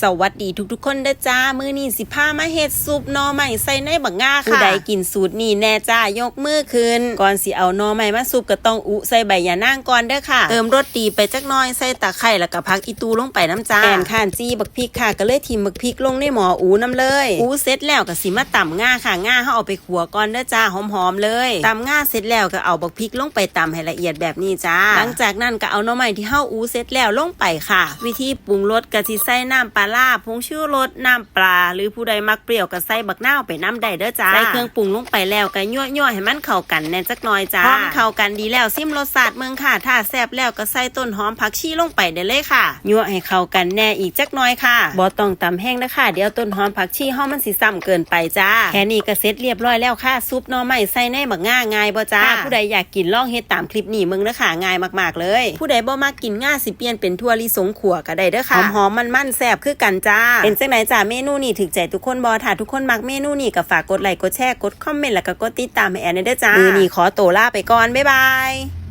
สวัสดีทุกๆ คนเด้อจ้า มื้อนี้สิพามาเฮ็ดซุปหน่อไม้ใส่ในบักง่าค่ะผู้ใดกินสูตรนี้แน่จ้ายกมือขึ้นก่อนสิเอาหน่อไม้มาซุปก็ต้องอุใส่ใบยะนางก่อนเด้อค่ะ เติมรสดีไปจักหน่อยใส่ตะไคร้แล้วก็ผักอีตูลงไปน้ำจ้าแอนข้านจี้บักพริกค่ะก็เลยทิมบักพริกลงในหม้ออูน้ำเลยอูเสร็จแล้วก็สิมาตำง่าค่ะง่าเฮาเอาไปขัวก่อนเด้อจ้าหอมๆเลยตำง่าเสร็จแล้วก็เอาบักพริกลงไปตำให้ละเอียดแบบนี้จ้าหลังจากนั้นก็เอาหน่อไม้ที่เฮาอูเสร็จแล้วลงไปค่ะ วิธีปรุงรสก็สิใส่น้ำปลาร้าผงชูรสน้ำปลา หรือผู้ใดมักเปรี้ยวก็ใส่บักนาวไปน้ำได้เด้อจ้าใส่เครื่องปรุงลงไปแล้วก็ยั่วๆให้มันเข้ากันแน่จักหน่อยจ้าพร้อมเข้ากันดีแล้วซิมรสชาติเมืองค่ะ ถ้าแซ่บแล้วก็ใส่ต้นหอมผักชีลงไปได้เลยค่ะยั่วให้เข้ากันแน่อีกจักหน่อยค่ะบ่ต้องตำแห้งนะคะเดี๋ยวต้นหอมผักชีเฮามันสิซ้ำเกินไปจ้าแค่นี้ก็เสร็จเรียบร้อยแล้วค่ะซุปหน่อไม้ใส่ในบักง่าง่ายบ่จ้าผู้ใดอยากกินลองเฮ็ดตามคลิปนี้เมืองเด้อค่ะง่ายมากๆเลย ผู้ใดบ่มักกินง่าสิเปลี่ยนเป็นทั่วลิสงขัวก็ได้เด้อค่ะหอมๆมันๆแซ่บคือกันจ้า เป็นจังไหนจ้าเมนูนี้ถึกใจทุกคนบ่ถ้าทุกคนมักเมนูนี้ก็ฝากกดไลค์กดแชร์กดคอมเมนต์แล้วก็กดติดตามให้แอนเด้อจ้ามือนี้ขอตัวลาไปก่อนบ๊ายบาย